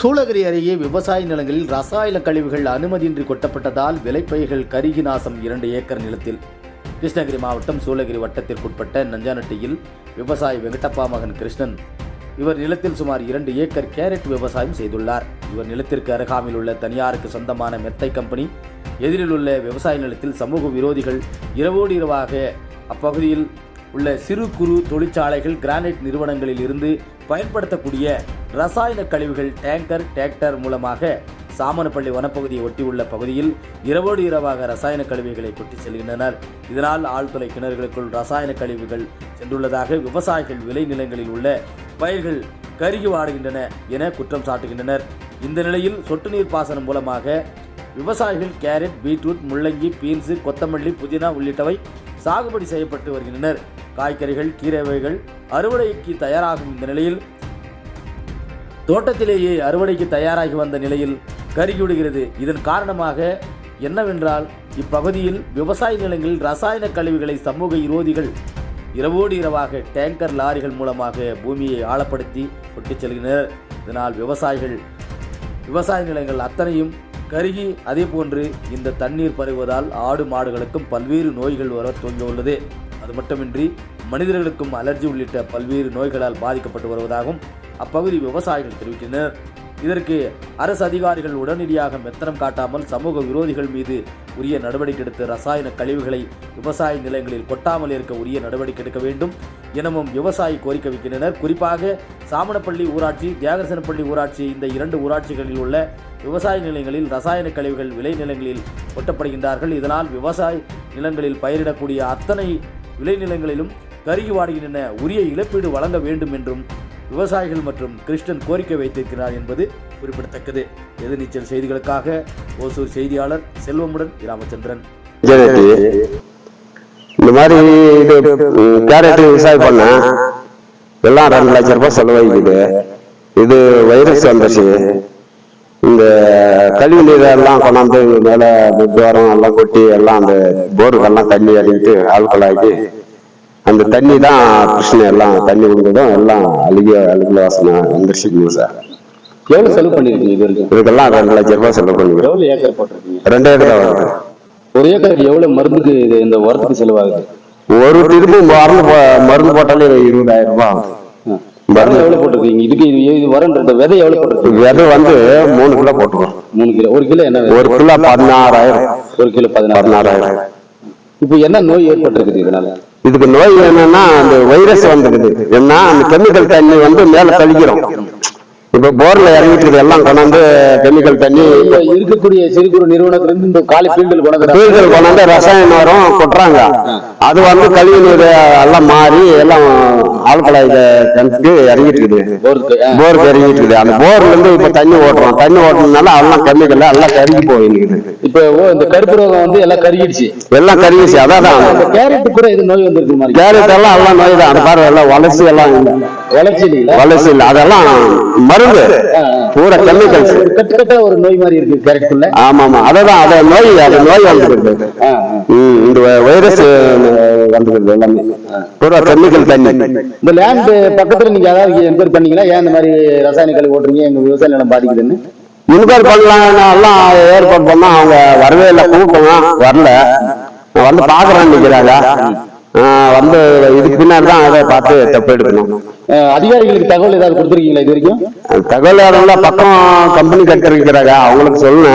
சூளகிரி அருகே விவசாய நிலங்களில் ரசாயன கழிவுகள் அனுமதியின்றி கொட்டப்பட்டதால் விளைப்பயிர்கள் கருகி நாசம் இரண்டு ஏக்கர் நிலத்தில். கிருஷ்ணகிரி மாவட்டம் சூளகிரி வட்டத்திற்குட்பட்ட நஞ்சானட்டியில் விவசாயி வெங்கடப்பா மகன் கிருஷ்ணன் இவர் நிலத்தில் சுமார் இரண்டு ஏக்கர் கேரட் விவசாயம் செய்துள்ளார். இவர் நிலத்திற்கு அருகாமையில் உள்ள தனியாருக்கு சொந்தமான மெத்தை கம்பெனி எதிரில் உள்ள விவசாய நிலத்தில் சமூக விரோதிகள் இரவோடு இரவாக அப்பகுதியில் உள்ள சிறு குறு தொழிற்சாலைகள் கிரானைட் நிறுவனங்களில் இருந்து பயன்படுத்தக்கூடிய ரசாயன கழிவுகள் டேங்கர் டிராக்டர் மூலமாக சாமனப்பள்ளி வனப்பகுதியை ஒட்டியுள்ள பகுதியில் இரவோடு இரவாக ரசாயன கழிவுகளை கொட்டி செல்கின்றனர். இதனால் ஆழ்துளை கிணறுகளுக்குள் ரசாயன கழிவுகள் சென்றுள்ளதாக விவசாயிகள் விளைநிலங்களில் உள்ள பயிர்கள் கருகி வாடுகின்றன என குற்றம் சாட்டுகின்றனர். இந்த நிலையில் சொட்டு நீர் பாசனம் மூலமாக விவசாயிகள் கேரட் பீட்ரூட் முள்ளங்கி பீன்ஸு கொத்தமல்லி புதினா உள்ளிட்டவை சாகுபடி செய்யப்பட்டு வருகின்றனர். காய்கறிகள் கீரை வகைகள் அறுவடைக்கு தயாராகும் இந்த நிலையில் தோட்டத்திலேயே அறுவடைக்கு தயாராகி வந்த நிலையில் கருகிவிடுகிறது. இதன் காரணமாக என்னவென்றால் இப்பகுதியில் விவசாய நிலங்களில் ரசாயன கழிவுகளை சமூக விரோதிகள் இரவோடு இரவாக டேங்கர் லாரிகள் மூலமாக பூமியை ஆழப்படுத்தி கொட்டிச் செல்கின்றனர். இதனால் விவசாயிகள் விவசாய நிலங்கள் அத்தனையும் கருகி அதே போன்று இந்த தண்ணீர் பரவுவதால் ஆடு மாடுகளுக்கும் பல்வேறு நோய்கள் வர துவங்கியுள்ளது அது மட்டுமின்றி மனிதர்களுக்கும் அலர்ஜி உள்ளிட்ட பல்வேறு நோய்களால் பாதிக்கப்பட்டு வருவதாகவும் அப்பகுதி விவசாயிகள் தெரிவித்தனர் இதற்கு அரசு அதிகாரிகள் உடனடியாக மெத்தனம் காட்டாமல் சமூக விரோதிகள் மீது உரிய நடவடிக்கை எடுத்து ரசாயன கழிவுகளை விவசாய நிலங்களில் கொட்டாமல் இருக்க உரிய நடவடிக்கை எடுக்க வேண்டும் எனவும் விவசாயி கோரிக்கை வைக்கின்றனர். குறிப்பாக சாமணப்பள்ளி ஊராட்சி தியாகசனப்பள்ளி ஊராட்சி இந்த இரண்டு ஊராட்சிகளில் உள்ள விவசாய நிலங்களில் ரசாயன கழிவுகள் விளைநிலங்களில் ஒட்டப்படுகின்றார்கள் இதனால் விவசாய நிலங்களில் பயிரிடக்கூடிய அத்தனை விளைநிலங்களிலும் கருகி வாடுகின்றன உரிய இழப்பீடு வழங்க வேண்டும் என்றும் விவசாயிகள் மற்றும் கிருஷ்ணன் கோரிக்கை வைத்திருக்கிறார் என்பது குறிப்பிடத்தக்கது. எதிர்நீச்சல் செய்திகளுக்காக ஓசூர் செய்தியாளர் செல்வமுடன் ராமச்சந்திரன் இந்த மாதிரி இது கேரட் விவசாயம் பண்ண எல்லாம் ரெண்டு லட்சம் ரூபாய் செலவாகிக்குது. இது வைரஸ் வந்துச்சு இந்த கழிவு நீர் எல்லாம் கொண்டாந்து மேல துவாரம் எல்லாம் கொட்டி எல்லாம் அந்த போருக்கெல்லாம் தண்ணி அடிக்கிட்டு ஆட்களாக்கி அந்த தண்ணி தான் பிரச்சனை எல்லாம் தண்ணி விழுந்ததும் எல்லாம் அழுகிய அழுகல வாசனை வந்துருச்சுங்க சார். எவ்வளவு செலவு பண்ணிருக்கீங்க இதுக்கெல்லாம் ரெண்டு லட்சம் ரூபாய் செலவு பண்ணிக்கிறோம் எவ்வளவு ஏக்கர் போட்டிருக்கீங்க? ரெண்டு ஏக்கர் வருது. ஒரு ஏக்கருக்கு எவ்வளவு மருந்துக்கு இந்த உரத்துக்கு செலவாகுது? ஒரு திருப்பு மருந்து மருந்து போட்டாலே இருபதாயிரம் ரூபாய் ஆகும். மருந்து எவ்வளவு போட்டிருக்கீங்க? இதுக்கு இது வரன்ற விதை எவ்வளவு போட்டிருக்கீங்க? விதை வந்து மூணு கிலோ போட்டுருவோம் மூணு கிலோ. ஒரு கிலோ என்ன? ஒரு கிலோ பதினாறாயிரம். ஒரு கிலோ பதினாறு பதினாறாயிரம். இப்போ என்ன நோய் ஏற்பட்டிருக்குது இதனால? இதுக்கு நோய் என்னன்னா அந்த வைரஸ் வந்துருக்குது. என்ன? அந்த கெமிக்கல் தண்ணி வந்து மேல கழிக்கிறோம் இப்ப போர்ல இறங்கிட்டு இருக்குது எல்லாம் கொண்டாந்து கெமிக்கல் தண்ணி இருக்கக்கூடிய சிறு குறு நிறுவனத்துல இருந்து இந்த காலி ஃபீல்டில் கொண்டு பீர்கள் கொண்டாந்து ரசாயன உரம் கொட்டுறாங்க. அது வந்து கழிவு நீர் எல்லாம் மாறி எல்லாம் ஆழ்கலை கிணத்துக்கு இறங்கிட்டு இருக்குது. போருக்கு இறங்கிட்டு இருக்குது. அந்த போர்ல இருந்து இப்ப தண்ணி ஓட்டுறோம். தண்ணி ஓட்டுறதுனால எல்லாம் கெமிக்கல் எல்லாம் கருகி போயிருக்குது இப்போ இந்த கருப்பு ரோகம் வந்து எல்லாம் கருகிடுச்சு. எல்லாம் கருகிச்சு அதான் கேரட் கூட இது நோய் வந்திருக்கு கேரட் எல்லாம் எல்லாம் நோய் தான். அந்த பாரு எல்லாம் வளர்ச்சி எல்லாம். வளர்ச்சி இல்லை அதெல்லாம் மருந்து. பூரா கெமிக்கல்ஸ் ஒரு கட்டு கட்டா ஒரு நோய் மாதிரி இருக்கு கேரட்டுக்குள்ள. ஆமா ஆமா அதான் அத நோய் அது நோய் வந்துருக்கு இந்த வைரஸ் வந்துருக்குது எல்லாமே பூரா கெமிக்கல் தண்ணி. இந்த லேண்ட் பக்கத்துல நீங்க ஏதாவது என்கொயரி பண்ணீங்களா ஏன் இந்த மாதிரி ரசாயன கழிவு ஓட்டுறீங்க? எங்க விவசாய நிலம் பாதிக்குதுன்னு. இன்கொயர் பண்ணலாம். எல்லாம் ஏற்பாடு பண்ணா அவங்க வரவே இல்லை. கூப்பிட்டோம் வரல. வந்து பாக்குறேன்னு நிக்கிறாங்க ஆஹ் வந்து இதுக்கு பின்னாடி தான் அதை பார்த்து தப்பு எடுக்கணும் அதிகாரிகளுக்கு தகவல் ஏதாவது கொடுத்துருக்கீங்களா இது வரைக்கும்? தகவல் யாரும் பக்கம் கம்பெனி கட்டிருக்கிறாங்க அவங்களுக்கு சொல்லுங்க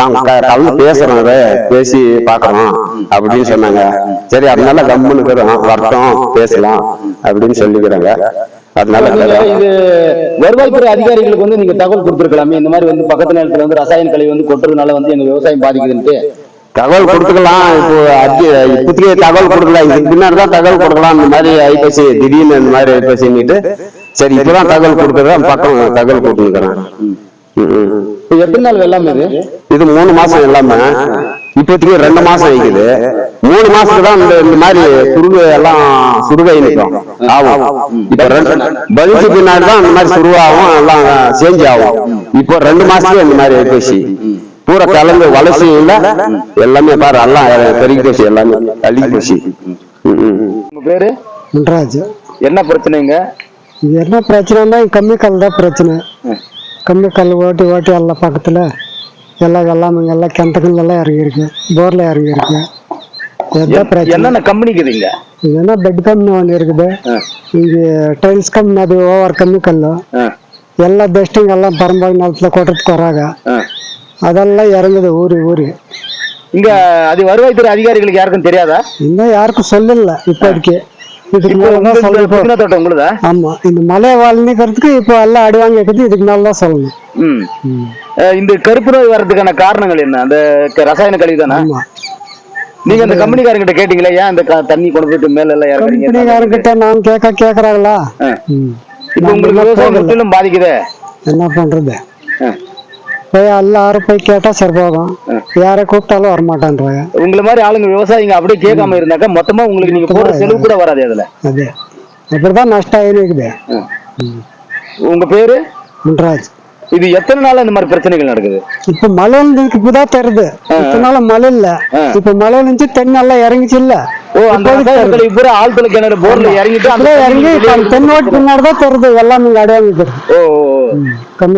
நாங்க கலந்து பேசுறோம் அதை பேசி பாக்குறோம் அப்படின்னு சொன்னாங்க. சரி அதனால கம்பெனி வரட்டும் பேசலாம் அப்படின்னு சொல்லிக்கிறாங்க. அதனால இது வருவாய்த்துறை அதிகாரிகளுக்கு வந்து நீங்க தகவல் கொடுத்துருக்கலாமே. இந்த மாதிரி வந்து பக்கத்து நேரத்துல வந்து ரசாயன கழிவு வந்து கொட்டுறதுனால வந்து எங்க விவசாயம் பாதிக்குதுன்ட்டு. தகவல் கொடுத்துக்கலாம். இப்போ இப்போதைக்கு தகவல் கொடுக்கல. இதுக்கு பின்னாடி தான் தகவல் கொடுக்கலாம். இந்த மாதிரி ஐப்பசி திடீர்னு இந்த மாதிரி ஐப்பசின்னுட்டு சரி இப்பதான் தகவல் கொடுக்குறதா பக்கம் தகவல் கொடுத்துருக்கிறேன். எத்தனை நாள் வெள்ளாமை இது? இது மூணு மாசம் எல்லாமே இப்போதைக்கு ரெண்டு மாசம் ஆயிக்குது. மூணு மாசத்துக்கு தான் இந்த இந்த மாதிரி சுருகு எல்லாம் சுருகை நிற்கும் ஆகும். இப்ப ரெண்டு பலிச்சு பின்னாடி தான் இந்த மாதிரி சுருவாகும் எல்லாம் சேஞ்ச் ஆகும். இப்போ ரெண்டு மாசத்துக்கு இந்த மாதிரி ஐப்பசி பூரா கலந்து வளர்ச்சி இல்ல எல்லாமே பாரு எல்லாம் பெருகி போச்சு. எல்லாமே அழுகி போச்சு. உங்க பேரு? முன்ராஜ். என்ன பிரச்சனைங்க இது என்ன பிரச்சனைனா கம்மி கல் தான் பிரச்சனை. கம்மி கல் ஓட்டி ஓட்டி எல்லாம் பக்கத்தில். எல்லாம் வெள்ளாமைங்க எல்லாம் கிணத்துக்குள்ள எல்லாம் இறங்கியிருக்கு போரில் இறங்கியிருக்கு இதுதான் பிரச்சனை? என்னென்ன கம்பெனிக்குது இங்க? இது என்ன பெட் கம்பெனி ஒன்று இருக்குது. இங்கே டைல்ஸ் கம்பெனி அது ஓவர் கம்மி கல் எல்லா பெஸ்ட்டுங்க எல்லாம் பரம்பாய் நிலத்தில் கொட்டுறதுக்கு வராங்க. அதெல்லாம் இறங்குது ஊறி ஊறி இங்க அது வருவாய்த்துறை அதிகாரிகளுக்கு யாருக்கும் தெரியாதா? இன்னும் யாருக்கும் சொல்லல இப்போதைக்கு. இதுக்கு மேலே தான் சொல்லணும். புதினா தோட்டம் உங்களுதா? ஆமா இந்த மலையை வாழ்ந்துக்கிறதுக்கு இப்போ எல்லாம் அடி வாங்கி இருக்குது இதுக்கு மேலே தான் சொல்லணும். ம். ம். அஹ் இந்த கருப்பு நோய் வர்றதுக்கான காரணங்கள் என்ன? அந்த க- ரசாயன கழிவு தானே? ஆமா. நீங்க அந்த கம்பெனிக்காரங்கிட்ட கேட்டீங்களா? ஏன் அந்த க- தண்ணி கொண்டு போயிட்டு மேல எல்லாம் இறக்குறீங்க கம்பெனிக்காரங்கிட்ட நான் கேட்க கேக்குறாங்களா? ஆ. ம். இப்போ உங்களுக்கு விவசாயம் முற்றிலும் பாதிக்குதே? என்ன பண்றது? ஆ. போய் எல்லாரும் போய் கேட்டா சரி போதும். யாரை கூப்பிட்டாலும் வரமாட்டேன்றாங்க உங்களை மாதிரி ஆளுங்க விவசாயிங்க அப்படியே கேட்காம இருந்தாக்கா மொத்தமா உங்களுக்கு நீங்க போற செலவு கூட வராது அதுல. அது. அப்படிதான் நஷ்டம் ஆகிருக்குது உங்க பேரு? முன்ராஜ். இது எத்தனை நாள் இந்த மாதிரி பிரச்சனைகள் நடக்குது? இப்ப மழை இருந்ததுக்கு இப்பதான் தெரியுது இத்தனால மழை இல்ல. இப்ப மழை இருந்துச்சு தென்னை எல்லாம் இறங்கிச்சு இல்ல? ஓ அந்த பூரா ஆழ்துளை கிணறு போர்ல இறங்கிட்டு அப்படியே இறங்கி தென்னோட்டு பின்னாடி தான் தெரியுது எல்லாம் நீங்க அடையாளம் ஓ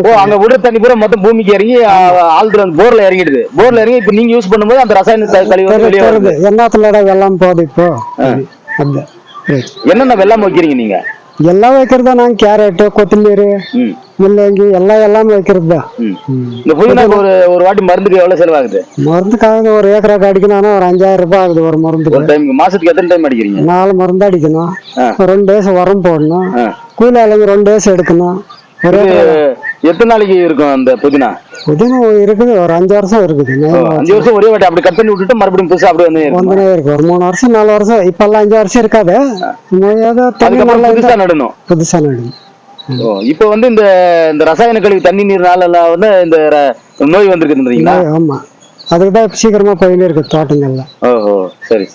ஓ, அங்க விடுற தண்ணி பூரா மொத்தம் பூமிக்கு இறங்கி ஆ- ஆழ்துளை அந்த போர்ல இறங்கிடுது. போர்ல இறங்கி இப்ப நீங்க யூஸ் பண்ணும்போது அந்த ரசாயன கழிவு வெளியே வருது. என்னத்துல வெள்ளம் போகுது இப்போ. என்னென்ன வெள்ளாம வைக்கிறீங்க நீங்க? எல்லாம் வைக்கிறதா நாங்க கேரட்டு கொத்தமல்லி முள்ளங்கி எல்லாம் எல்லாமே வைக்கிறது தான் இந்த புதினா ஒரு ஒரு வாட்டி மருந்துக்கு எவ்வளவு செலவாகுது? மருந்துக்காக ஒரு ஏக்கராக்கு அடிக்கணும்னா ஒரு அஞ்சாயிரம் ரூபாய் ஆகுது ஒரு மருந்துக்கு. ஒரு டைம் மாசத்துக்கு எத்தனை டைம் அடிக்கிறீங்க? நாலு மருந்து அடிக்கணும். ரெண்டு டேஸ் உரம் போடணும். கூலி ஆளுங்க ரெண்டு டேஸ் எடுக்கணும். ஒரு எத்தனை நாளைக்கு இருக்கும் அந்த புதினா? புதினா இருக்குது ஒரு அஞ்சு வருஷம் இருக்குது. அஞ்சு வருஷம் ஒரே வாட்டி அப்படி கட் பண்ணி விட்டுட்டு மறுபடியும் புதுசா அப்படியே வந்து? வந்துனே இருக்கு. ஒரு மூணு வருஷம் நாலு வருஷம். இப்பெல்லாம் அஞ்சு வருஷம் இருக்காது. ஏதோ புதுசா நடணும். புதுசா நடும் ஓ இப்போ வந்து இந்த இந்த ரசாயன கழிவு தண்ணி நீர்னால எல்லாம் வந்து இந்த நோய் வந்திருக்குன்றீங்களா ஆமா. அதுக்கு தான் சீக்கிரமா போயினே இருக்கு தோட்டங்கள்ல. ஓஹோ சரி.